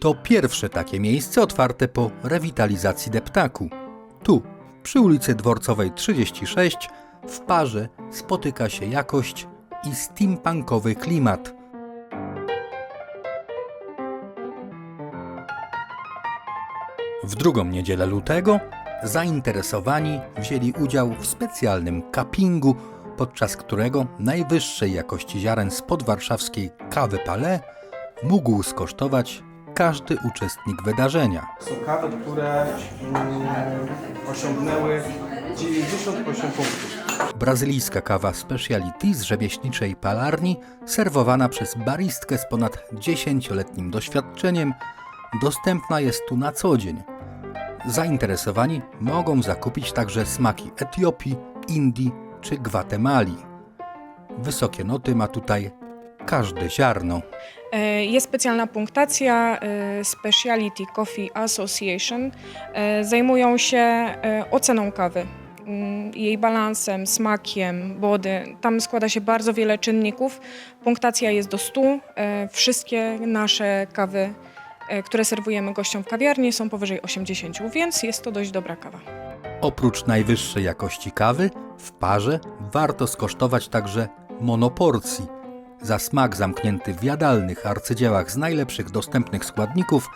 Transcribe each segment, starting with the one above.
To pierwsze takie miejsce otwarte po rewitalizacji deptaku. Tu, przy ulicy Dworcowej 36, w parze spotyka się jakość i steampunkowy klimat. W drugą niedzielę lutego zainteresowani wzięli udział w specjalnym cuppingu, podczas którego najwyższej jakości ziaren z podwarszawskiej kawy Palais mógł skosztować każdy uczestnik wydarzenia. Są kawy, które mm, osiągnęły 98 punktów. Brazylijska kawa speciality z rzemieślniczej palarni, serwowana przez baristkę z ponad 10-letnim doświadczeniem, dostępna jest tu na co dzień. Zainteresowani mogą zakupić także smaki Etiopii, Indii czy Gwatemali. Wysokie noty ma tutaj każde ziarno. E, Jest specjalna punktacja e, Speciality Coffee Association. E, Zajmują się oceną kawy, mm, jej balansem, smakiem, wody. Tam składa się bardzo wiele czynników. Punktacja jest do 100. E, Wszystkie nasze kawy, które serwujemy gościom w kawiarni są powyżej 80, więc jest to dość dobra kawa. Oprócz najwyższej jakości kawy, w parze warto skosztować także monoporcji. Za smak zamknięty w jadalnych arcydziełach z najlepszych dostępnych składników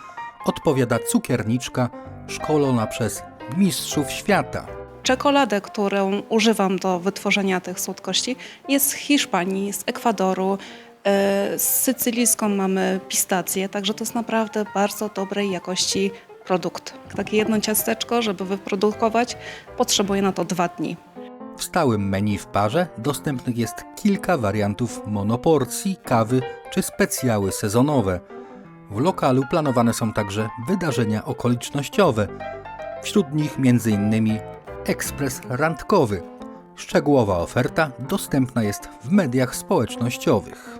odpowiada cukierniczka szkolona przez mistrzów świata. Czekoladę, którą używam do wytworzenia tych słodkości, jest z Hiszpanii, z Ekwadoru. e, Z sycylijską mamy pistację, także to jest naprawdę bardzo dobrej jakości produkt. Takie jedno ciasteczko, żeby wyprodukować, potrzebuje na to dwa dni. W stałym menu w parze dostępnych jest kilka wariantów monoporcji, kawy czy specjały sezonowe. W lokalu planowane są także wydarzenia okolicznościowe. Wśród nich m.in. ekspres randkowy. Szczegółowa oferta dostępna jest w mediach społecznościowych.